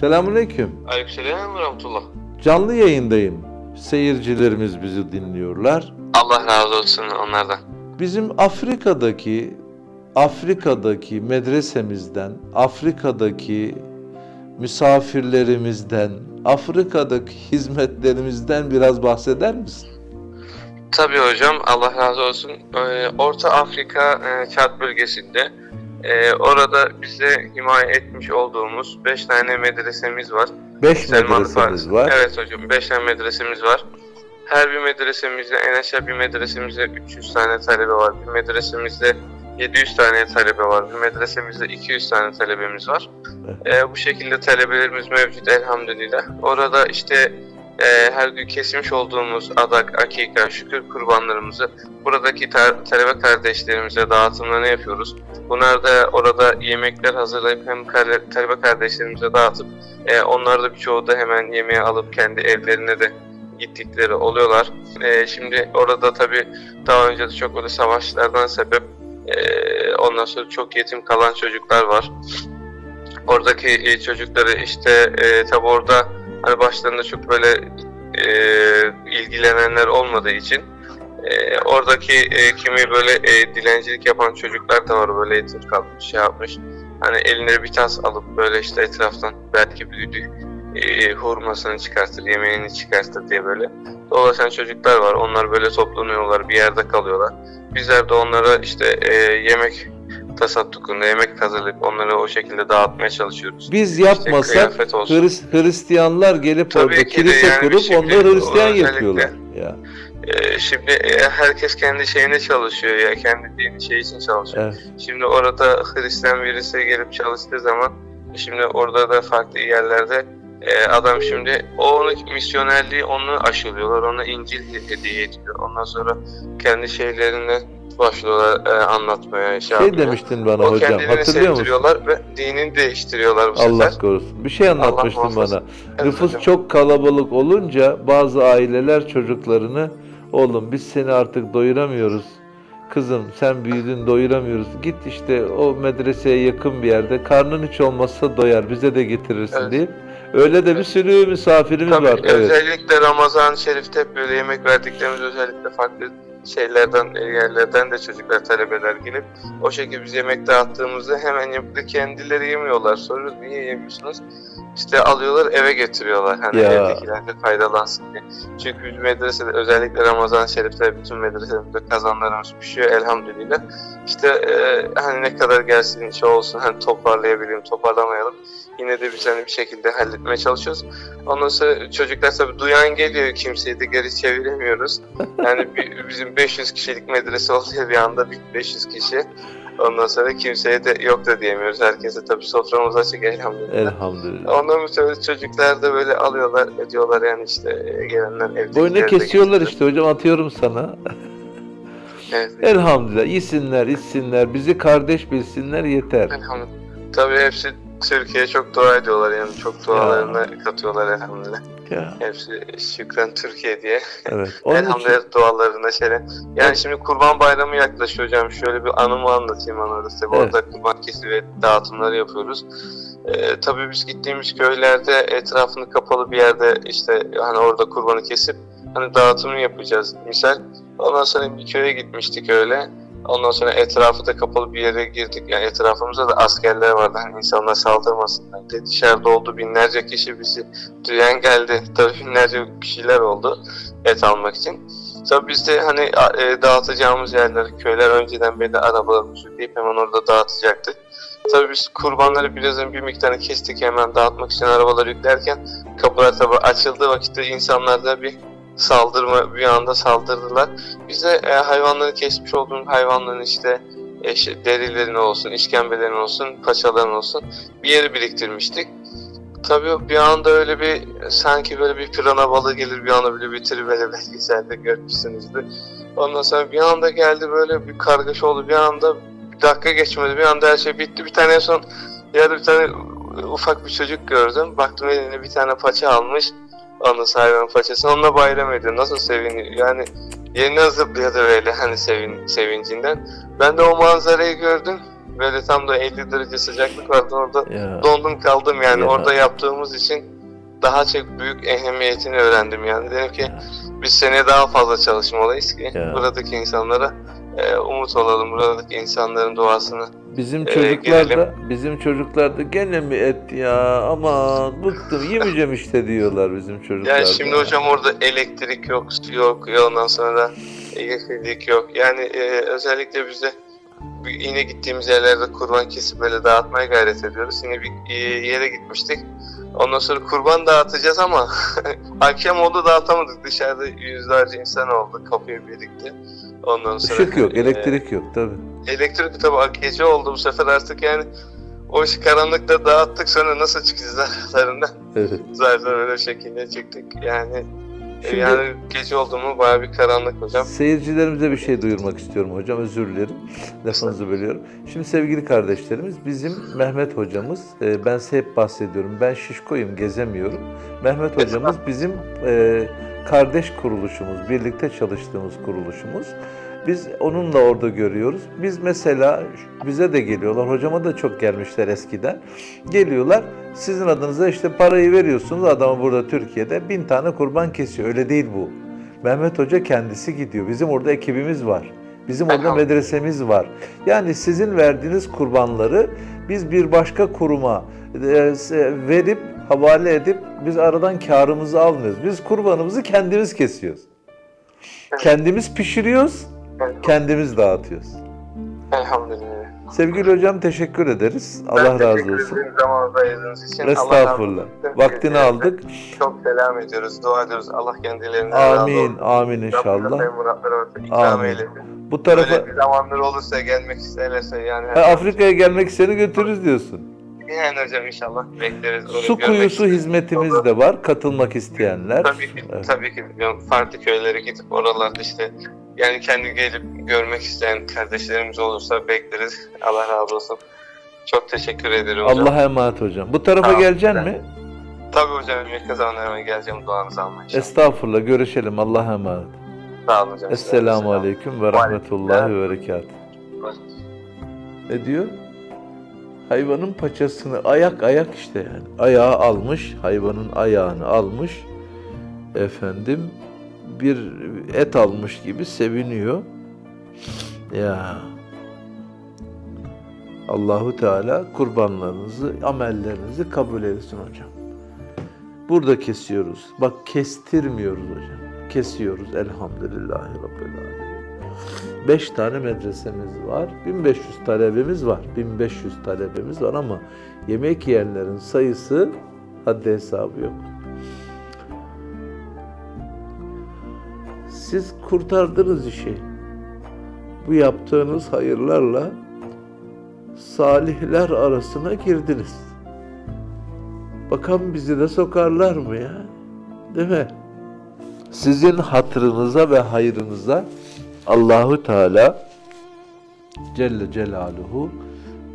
Selamünaleyküm. Aleykümselam ve rahmetullah. Canlı yayındayım. Seyircilerimiz bizi dinliyorlar. Allah razı olsun onlardan. Bizim Afrika'daki Afrika'daki medresemizden, Afrika'daki misafirlerimizden, Afrika'daki hizmetlerimizden biraz bahseder misin? Tabii hocam Allah razı olsun. Ee, Orta Afrika e, Çat bölgesinde e, orada bize himaye etmiş olduğumuz 5 tane medresemiz var. Beş Selman medresemiz Farisi. var. Evet hocam 5 tane medresemiz var. Her bir medresemizde en aşağı bir medresemizde 300 tane talebe var. Bir medresemizde 700 tane talebe var. Bir medresemizde 200 tane talebemiz var. Ee, bu şekilde talebelerimiz mevcut elhamdülillah. Orada işte e, her gün kesmiş olduğumuz adak, akika, şükür kurbanlarımızı buradaki ta- talebe kardeşlerimize dağıtımlarını yapıyoruz. Bunlar da orada yemekler hazırlayıp hem kale- talebe kardeşlerimize dağıtıp e, onlar da birçoğu da hemen yemeği alıp kendi evlerine de gittikleri oluyorlar. E, şimdi orada tabii daha önce de çok öyle savaşlardan sebep e, ondan sonra çok yetim kalan çocuklar var. Oradaki e, çocukları işte e, tabi orada hani başlarında çok böyle e, ilgilenenler olmadığı için e, oradaki e, kimi böyle e, dilencilik yapan çocuklar da var böyle yetim kalmış şey yapmış. Hani eline bir tas alıp böyle işte etraftan belki bir e, hurmasını çıkartır, yemeğini çıkartır diye böyle dolaşan çocuklar var. Onlar böyle toplanıyorlar, bir yerde kalıyorlar. Bizler de onlara işte e, yemek tasaddukunda yemek hazırlayıp onları o şekilde dağıtmaya çalışıyoruz. Biz İşte yapmasak olsun. Hris- Hristiyanlar gelip Tabii orada kilise yani kurup onları Hristiyan yapıyorlar. Ya, Ee, şimdi e, herkes kendi şeyine çalışıyor ya kendi dini şey için çalışıyor. evet. Şimdi orada Hristiyan birisi gelip çalıştığı zaman şimdi orada da farklı yerlerde e, adam şimdi o onu misyonerliği onu aşılıyorlar. Ona İncil hediye ediyor. Ondan sonra kendi şeylerini başlıyorlar e, anlatmaya. Şey, Şey demiştin bana o hocam hatırlıyor musun? ve dinini değiştiriyorlar bu Allah sefer. korusun. Bir şey anlatmıştın bana. Evet Nüfus hocam. çok kalabalık olunca bazı aileler çocuklarını oğlum biz seni artık doyuramıyoruz. Kızım sen büyüdün doyuramıyoruz. Git işte o medreseye yakın bir yerde. Karnın hiç olmazsa doyar. Bize de getirirsin Evet. deyip. Öyle de bir sürü misafirimiz Tabii var. Evet. özellikle Ramazan-ı Şerif'te hep böyle yemek verdiklerimiz özellikle farklı şeylerden, yerlerden de çocuklar, talebeler gelip o şekilde biz yemek dağıttığımızda hemen yapıp kendileri yemiyorlar. Soruyoruz niye yemiyorsunuz? İşte alıyorlar eve getiriyorlar. Hani Ya. evdekiler de faydalansın diye. Çünkü biz medresede özellikle Ramazan-ı Şerif'te bütün medreselerimizde kazanlarımız pişiyor elhamdülillah. İşte e, hani ne kadar gelsin şey olsun hani toparlayabilelim, toparlamayalım. Yine de biz hani bir şekilde halletmeye çalışıyoruz. Ondan sonra çocuklar tabii duyan geliyor kimseyi de geri çeviremiyoruz. Yani bir- bizim 500 kişilik medrese oluyor bir anda bir 500 kişi. Ondan sonra kimseye de yok da diyemiyoruz. Herkese tabii soframız açık elhamdülillah. Elhamdülillah. Ondan sonra çocuklar da böyle alıyorlar, ediyorlar yani işte e, gelenler evdekiler Boynu kesiyorlar işte hocam atıyorum sana. Evet. Elhamdülillah. Yesinler, içsinler, bizi kardeş bilsinler yeter. Elhamdülillah. Tabii hepsi Türkiye'ye çok dua ediyorlar yani çok dualarına katıyorlar elhamdülillah. Ya, Hepsi şükran Türkiye diye. evet. Onun için Elhamdülillah dualarına şöyle. Yani şimdi kurban bayramı yaklaşıyor hocam. Şöyle bir anımı anlatayım anladım. Tabii Evet. Orada kurban kesi ve dağıtımları yapıyoruz. Ee, tabii biz gittiğimiz köylerde etrafını kapalı bir yerde işte hani orada kurbanı kesip hani dağıtımını yapacağız misal. Ondan sonra bir köye gitmiştik öyle. Ondan sonra etrafı da kapalı bir yere girdik. Yani etrafımızda da askerler vardı. Hani insanlar saldırmasınlar diye. Dışarıda oldu binlerce kişi bizi duyan geldi. Tabii binlerce kişiler oldu et almak için. Tabii biz de hani e, dağıtacağımız yerler, köyler önceden belli arabalarımızı yükleyip hemen orada dağıtacaktık. Tabii biz kurbanları birazdan bir miktarını kestik hemen dağıtmak için arabaları yüklerken kapılar tabii açıldığı vakitte insanlar da bir saldırma bir anda saldırdılar. Biz de e, hayvanları kesmiş olduğumuz hayvanların işte e, şey, derilerini olsun, işkembelerini olsun, paçalarını olsun bir yere biriktirmiştik. Tabii bir anda öyle bir sanki böyle bir pirana balığı gelir bir anda böyle bitirir böyle belgeselde görmüşsünüzdür. Ondan sonra bir anda geldi böyle bir kargaşa oldu bir anda bir dakika geçmedi bir anda her şey bitti bir tane son yerde bir tane ufak bir çocuk gördüm baktım eline bir tane paça almış onun hayvanın paçasını onunla bayram ediyor nasıl seviniyor yani yerinden zıplıyordu böyle hani sevin, sevincinden ben de o manzarayı gördüm Böyle tam da 50 derece sıcaklık vardı orada. Ya. Dondum kaldım yani Ya. orada yaptığımız için daha çok büyük ehemmiyetini öğrendim yani. Dedim ki biz seneye daha fazla çalışmalıyız ki Ya. buradaki insanlara e, umut olalım. Buradaki insanların duasını. Bizim Ee, çocuklar gelelim. da bizim çocuklar da gene mi et ya aman bıktım yemeyeceğim işte diyorlar bizim çocuklar. Yani da. şimdi hocam orada elektrik yok, su yok, ya ondan sonra yeşillik yok. Yani e, özellikle bize yine gittiğimiz yerlerde kurban kesip böyle dağıtmaya gayret ediyoruz. Yine bir e, yere gitmiştik. Ondan sonra kurban dağıtacağız ama akşam oldu dağıtamadık. Dışarıda yüzlerce insan oldu kapıya birlikte. Ondan sonra Işık yok, e, elektrik yok tabi. elektrik tabi gece oldu bu sefer artık yani o işi karanlıkta dağıttık sonra nasıl çıkacağız aralarından? Evet. Zaten öyle şekilde çıktık. Yani e, Şimdi- yani gece oldu mu baya bir karanlık hocam. Seyircilerimize bir şey duyurmak istiyorum hocam özür dilerim. Lafınızı bölüyorum. Şimdi sevgili kardeşlerimiz bizim Mehmet hocamız e, ben size hep bahsediyorum. Ben şişkoyum gezemiyorum. Mehmet hocamız bizim e, kardeş kuruluşumuz, birlikte çalıştığımız kuruluşumuz. Biz onunla orada görüyoruz. Biz mesela bize de geliyorlar. Hocama da çok gelmişler eskiden. Geliyorlar. Sizin adınıza işte parayı veriyorsunuz. Adamı burada Türkiye'de bin tane kurban kesiyor. Öyle değil bu. Mehmet Hoca kendisi gidiyor. Bizim orada ekibimiz var. Bizim orada medresemiz var. Yani sizin verdiğiniz kurbanları biz bir başka kuruma e, verip havale edip biz aradan karımızı almıyoruz. Biz kurbanımızı kendimiz kesiyoruz. Kendimiz pişiriyoruz, kendimiz dağıtıyoruz. Elhamdülillah. Sevgili hocam teşekkür ederiz. Allah Ben razı teşekkür olsun. için. Allah razı Estağfurullah. olsun. Vaktini aldık. Çok selam ediyoruz, dua ediyoruz. Allah kendilerinden razı Amin, olsun. amin inşallah. Amin. Bu tarafa Böyle bir zamanlar olursa gelmek isterlerse yani. Ha, Afrika'ya gelmek seni götürürüz diyorsun. Yani hocam inşallah bekleriz. Orayı Su kuyusu hizmetimiz de var. Katılmak isteyenler. Tabii ki, Evet. tabii ki. Farklı köylere gidip oralarda işte yani kendi gelip görmek isteyen kardeşlerimiz olursa bekleriz. Allah razı olsun. Çok teşekkür ederim hocam. Allah'a emanet hocam. Bu tarafa Tamam, geleceksin mi? Tabii hocam yakın zamanda hemen geleceğim duanızı almaya. Estağfurullah. Görüşelim. Allah'a emanet. Sağ olun hocam. Esselamu Selam. aleyküm ve rahmetullahi ve berekatuhu. Ne diyor? Hayvanın paçasını ayak ayak işte yani. Ayağı almış, hayvanın ayağını almış. Efendim bir et almış gibi seviniyor. Ya Allahu Teala kurbanlarınızı, amellerinizi kabul etsin hocam. Burada kesiyoruz. Bak kestirmiyoruz hocam. Kesiyoruz elhamdülillahi rabbil alemin. 5 tane medresemiz var. 1500 talebemiz var. 1500 talebemiz var ama yemek yiyenlerin sayısı haddi hesabı yok. Siz kurtardınız işi. Bu yaptığınız hayırlarla salihler arasına girdiniz. Bakalım bizi de sokarlar mı ya? Değil mi? Sizin hatırınıza ve hayrınıza Allahu Teala Celle Celaluhu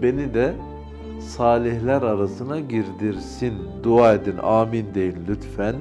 beni de salihler arasına girdirsin. Dua edin. Amin deyin lütfen.